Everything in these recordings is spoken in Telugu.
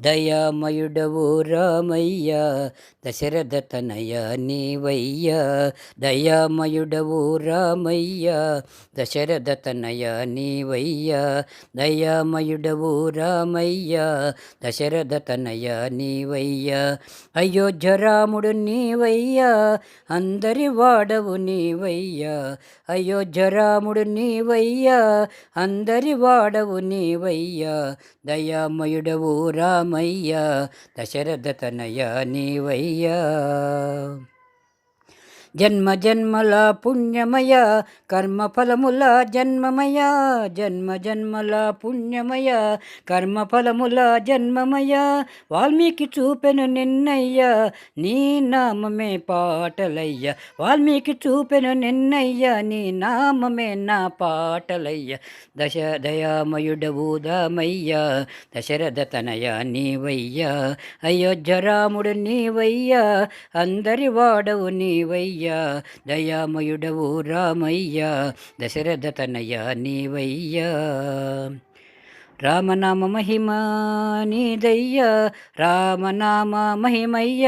దయామయుడవు రామయ్య దశరథ తనయ నీవయ్య దయామయుడవు రామయ్య దశరథ తనయ నీవయ్య దయామయుడవు రామయ్య దశరథ తనయ నీవయ్య. అయోధ్య రాముడు నీవయ్యా అందరి వాడవు నీవయ్యా. అయోధ్య రాముడు నీవయ్యా అందరి వాడవు నీవయ్యా. దయామయుడవు రామ రామయ్య దశరథ తనయ నీవయ్యా. జన్మ జన్మల పుణ్యమయ కర్మఫలముల జన్మమయ. జన్మ జన్మల పుణ్యమయ కర్మఫలముల జన్మమయ. వాల్మీకి చూపెను నిన్నయ్య నీ నామమే పాటలయ్య. వాల్మీకి చూపెను నిన్నయ్య నీ నామమే నా పాటలయ్య. దశ దయామయుడవు దామయ్య దశరథ తనయ నీవయ్య. అయోధ్య రాముడు నీవయ్య అందరి వాడవు నీవయ్య. దయామయుడవు రామయ్య దశరథ తనయ నీవయ్యా. రామనామ మహిమ నీదయ్యా రామనామ మహిమయ్య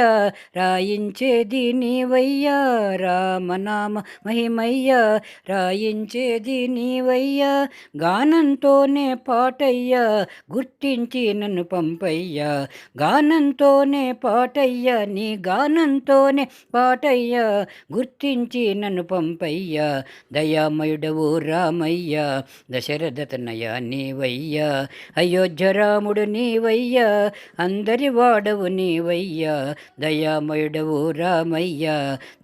రాయించేది నీవయ్యా రామనామ మహిమయ్య రాయించేది నీవయ్యా గానంతోనే పాటయ్యా గుర్తించి నన్ను పంపయ్యా గానంతోనే పాటయ్యా నీ గానంతోనే పాటయ్యా గుర్తించి నన్ను పంపయ్యా దయామయుడవు రామయ్య దశరథ తనయ నీవయ్యా. అయోధ్య రాముడు నీవయ్యా అందరి వాడవు నీవయ్యా దయామయుడవు రామయ్యా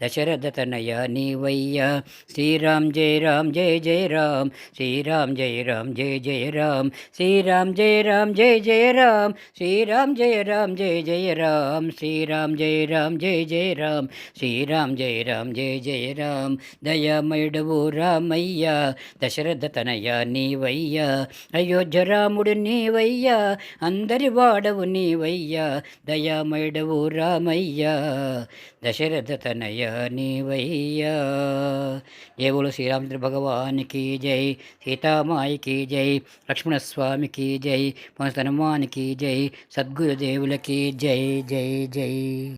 దశరథ తనయ నీవయ్యా. శ్రీరామ్ జయ రామ్ జయ జయ రామ్ శ్రీరామ్ జయ రామ్ జయ జయ రామ్ శ్రీరామ్ జయ రామ్ జయ జయ రామ్ శ్రీరామ్ జయ రామ్ జయ జయ రామ్ శ్రీరామ్ జయ రామ్ జయ జయ రామ్ శ్రీరామ్ జయ రామ్ జయ జయ రామ్ దయామయుడవు రామయ్యా దశరథ తనయ నీవయ్యా. అయోధ్య రాముడు నీవయ్యా అందరి వాడవు నీవయ్యా దయామయుడవు రామయ్యా దశరథ తనయ నీవయ్యా. దేవుడు శ్రీరామచంద్ర భగవానికి జై సీతామాయికి జై లక్ష్మణస్వామికి జై పునస్తనుమానికి జై సద్గురుదేవులకి జై జై జై.